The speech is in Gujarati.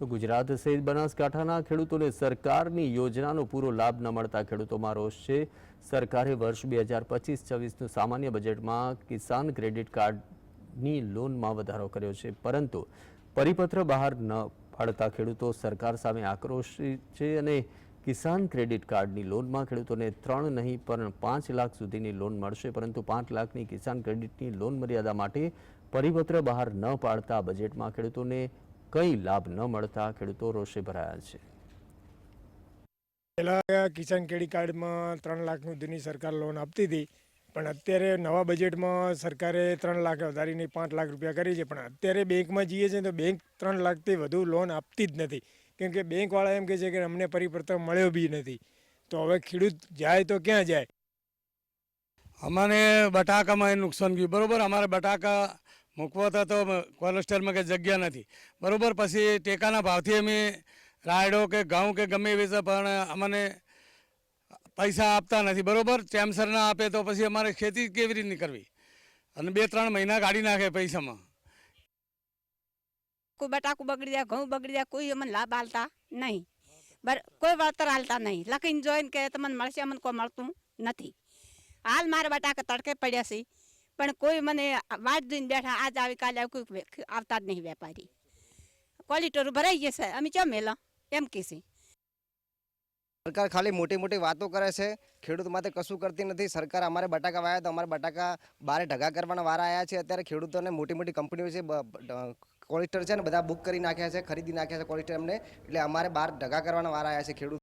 તો ગુજરાત સહિત બનાસકાંઠાના ખેડૂતોને સરકારની યોજનાનો પૂરો લાભ ન મળતા ખેડૂતોમાં રોષ છે. સરકારે વર્ષ બે હજાર પચીસ છવ્વીસનું સામાન્ય બજેટમાં કિસાન ક્રેડિટ કાર્ડની લોનમાં વધારો કર્યો છે. પરંતુ પરિપત્ર બહાર ન પાડતા ખેડૂતો સરકાર સામે આક્રોશિત છે અને કિસાન ક્રેડિટ કાર્ડની લોનમાં ખેડૂતોને ત્રણ નહીં, પણ પાંચ લાખ સુધીની લોન મળશે. પરંતુ પાંચ લાખની કિસાન ક્રેડિટની લોન મર્યાદા માટે પરિપત્ર બહાર ન પાડતા બજેટમાં ખેડૂતોને કંઈ લાભ ન મળતા ખેડૂતો રોષે ભરાયા છે. પહેલાં કિસાન ક્રેડિટ કાર્ડમાં ત્રણ લાખનું જૂની સરકાર લોન આપતી હતી પણ અત્યારે નવા બજેટમાં સરકારે ત્રણ લાખ વધારીને પાંચ લાખ રૂપિયા કરી છે. પણ અત્યારે બેંકમાં જઈએ છીએ તો બેંક ત્રણ લાખથી વધુ લોન આપતી જ નથી. કેમ કે બેંકવાળા એમ કહે છે કે અમને પરિપત્ર મળ્યો બી નથી. તો હવે ખેડૂત જાય તો ક્યાં જાય? અમારે બટાકામાં એ નુકસાન ગયું. બરાબર અમારે બટાકા મૂકવો તો કોલેસ્ટરમાં કે જગ્યા નથી. બરોબર, પછી ટેકાના ભાવથી અમે રાયડો કે ઘઉં કે ગમે એવી છે પણ અમને પૈસા આપતા નથી. બરોબર ટેમસર ના આપે તો પછી અમારે ખેતી કેવી રીતની કરવી? અને બે ત્રણ મહિના કાઢી નાખે પૈસામાં. કોઈ બટાકું બગડી જાય, ઘઉં બગડી જાય, કોઈ અમને લાભ આલતા નહીં. કોઈ વળતર હાલતા નહીં. લખીને જોઈને કે તમને મળશે, અમને કોઈ મળતું નથી. હાલ મારા બટાકા તડકે પડ્યા છે. પણ કોઈ મને વાટ જોઈને બેઠા, આજ આવી, કાલે કોઈ આવતા જ નહીં વેપારી. ક્વોલિટરો ભરાઈ જશે અમે ચમ મેલા એમ કહેશે સરકાર ખાલી મોટી મોટી વાતો કરે છે. ખેડૂત માટે કશું કરતી નથી. સરકાર અમારે બટાકા વાયા તો અમારે બટાકા બારે ઢગા કરવાના વારા આવ્યા છે. અત્યારે ખેડૂતોને મોટી મોટી કંપનીઓ છે કોલિસ્ટર છે ને બધા બુક કરી નાખ્યા છે, ખરીદી નાખ્યા છે કોલિસ્ટર એમને. એટલે અમારે બહાર ઢગા કરવાના વારા આવ્યા છે ખેડૂત